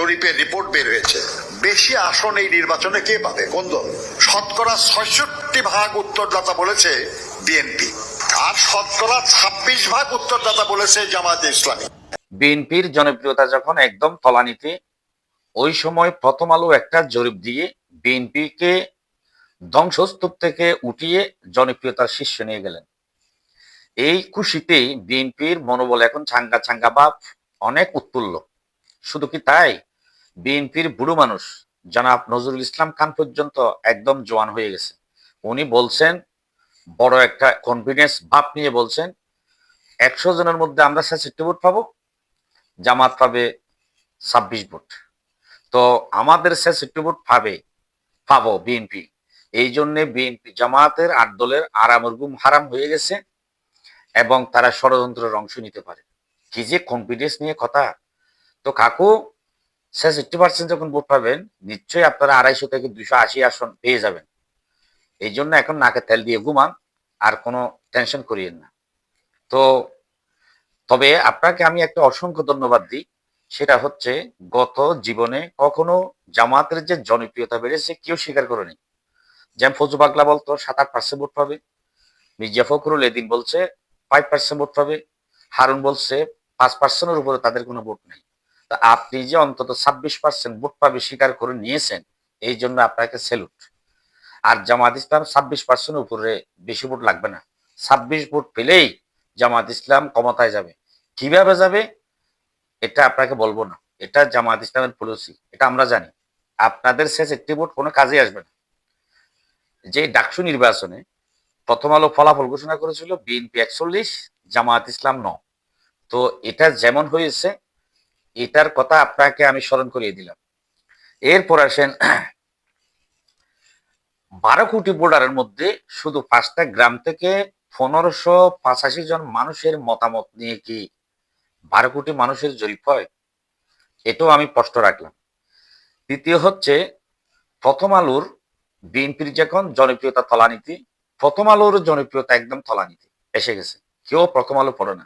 জরিপের রিপোর্ট বের হয়েছে। বেশি আসন এই নির্বাচনে কে পাবে? কোন দল? শতকরা ছয়ষট্টি ভাগ উত্তরদাতা বলেছে বিএনপি আর শতকরা ছাব্বিশ ভাগ উত্তরদাতা বলেছে জামায়াতে ইসলামী। বিএনপির জনপ্রিয়তা যখন একদম তলানিতে, ওই সময় প্রথম আলো একটা জরিপ দিয়ে বিএনপিকে ধ্বংসস্তূপ থেকে উঠিয়ে জনপ্রিয়তার শীর্ষে নিয়ে গেলেন। এই খুশিতেই বিএনপির মনোবল এখন চাঙ্গা চাঙ্গা ভাব অনেক উৎফুল্ল। শুধু কি তাই? বিএনপির বুড়ো মানুষ, জনাব নজরুল ইসলাম খান পর্যন্ত একদম জোয়ান হয়ে গেছে। উনি বলছেন, বড় একটা কনফিডেন্স ভাব নিয়ে বলছেন, একশো জনের মধ্যে আমরা ছেষট্টি ভোট পাবো, জামাত পাবে ছাব্বিশ ভোট। তো আমাদের ছেষট্টি ভোট পাবে, পাবো বিএনপি। এই জন্য বিএনপি জামাতের আট দলের আরামের গুম হারাম হয়ে গেছে এবং তারা ষড়যন্ত্রের অংশ নিতে পারে। কি যে কনফিডেন্স নিয়ে কথা। তো কাকু ছেষট্টি পার্সেন্ট যখন ভোট পাবেন, নিশ্চয়ই আপনারা আড়াইশো থেকে দুইশো আশি আসন পেয়ে যাবেন। এই জন্য এখন নাকে তেল দিয়ে ঘুমান, আর কোনো টেনশন করিয়েন না। তো তবে আপনাকে আমি একটা অসংখ্য ধন্যবাদ দিই। সেটা হচ্ছে, গত জীবনে কখনো জামাতের যে জনপ্রিয়তা বেড়েছে কেউ স্বীকার করেনি। যেমন ফজু পাগলা বলতো, সাত আট পার্সেন্ট ভোট পাবে। মির্জা ফখরুল এদিন বলছে ফাইভ পার্সেন্ট ভোট পাবে। হারুন বলছে, পাঁচ পার্সেন্টের উপরে তাদের কোনো ভোট নেই। তা আপনি যে অন্তত ছাব্বিশ পার্সেন্ট ভোট পাবে স্বীকার করে নিয়েছেন, এই জন্য আপনাকে সেলুট আর জামাত ইসলাম ছাব্বিশ পার্সেন্ট উপরে বেশি ভোট লাগবে না। ছাব্বিশ ভোট পেলেই জামাত ইসলাম ক্ষমতায় যাবে। কীভাবে যাবে? এটা আপনাকে বলব না। এটা জামাত ইসলামের পলিসি এটা আমরা জানি। আপনাদের শেষ একটি ভোট কোনো কাজে আসবে না। যে ডাকসু নির্বাচনে প্রথম আলো ফলাফল ঘোষণা করেছিল বিএনপি একচল্লিশ, জামাত ইসলাম ন। তো এটা যেমন হয়েছে এটার কথা আপনাকে আমি স্মরণ করিয়ে দিলাম। এরপর আসেন, বারো কোটি ভোটারের মধ্যে শুধু পাঁচটা গ্রাম থেকে পনেরোশো পঁচাশি জন মানুষের মতামত নিয়ে কি বারো কোটি মানুষের জরিপ হয়? এটাও আমি স্পষ্ট রাখলাম। দ্বিতীয় হচ্ছে, প্রথম আলোর বিএনপির যখন জনপ্রিয়তা তলানিতে প্রথম আলোর জনপ্রিয়তা একদম তলানিতে এসে গেছে। কেউ প্রথম আলো পড়ে না।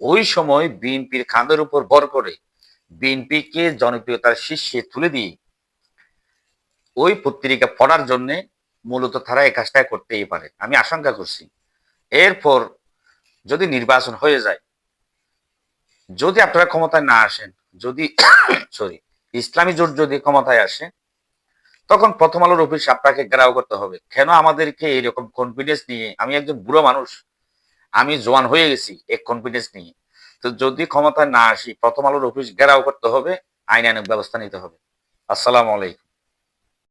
ওই সময় বিএনপির খাঁদের উপর ভর করে বিএনপিকে জনপ্রিয়তার শীর্ষে তুলে দিয়ে ওই পত্রিকা পড়ার জন্য মূলত তারা এই কাজটা করতেই পারে। আমি আশঙ্কা করছি। এরপর যদি নির্বাচন হয়ে যায়, যদি আপনারা ক্ষমতায় না আসেন, যদি সরি ইসলামী জোট যদি ক্ষমতায় আসে, তখন প্রথম আলোর অফিস আপনাকে গ্রাহ করতে হবে। কেন আমাদেরকে এরকম কনফিডেন্স নিয়ে, আমি একজন বুড়ো মানুষ, আমি জোয়ান হয়ে গেছি এক কনফিডেন্স নিয়ে। তো যদি ক্ষমতায় না আসি, প্রথম আলোর অফিস ঘেরাও করতে হবে, আইন আইনানুক ব্যবস্থা নিতে হবে। আসসালামু আলাইকুম।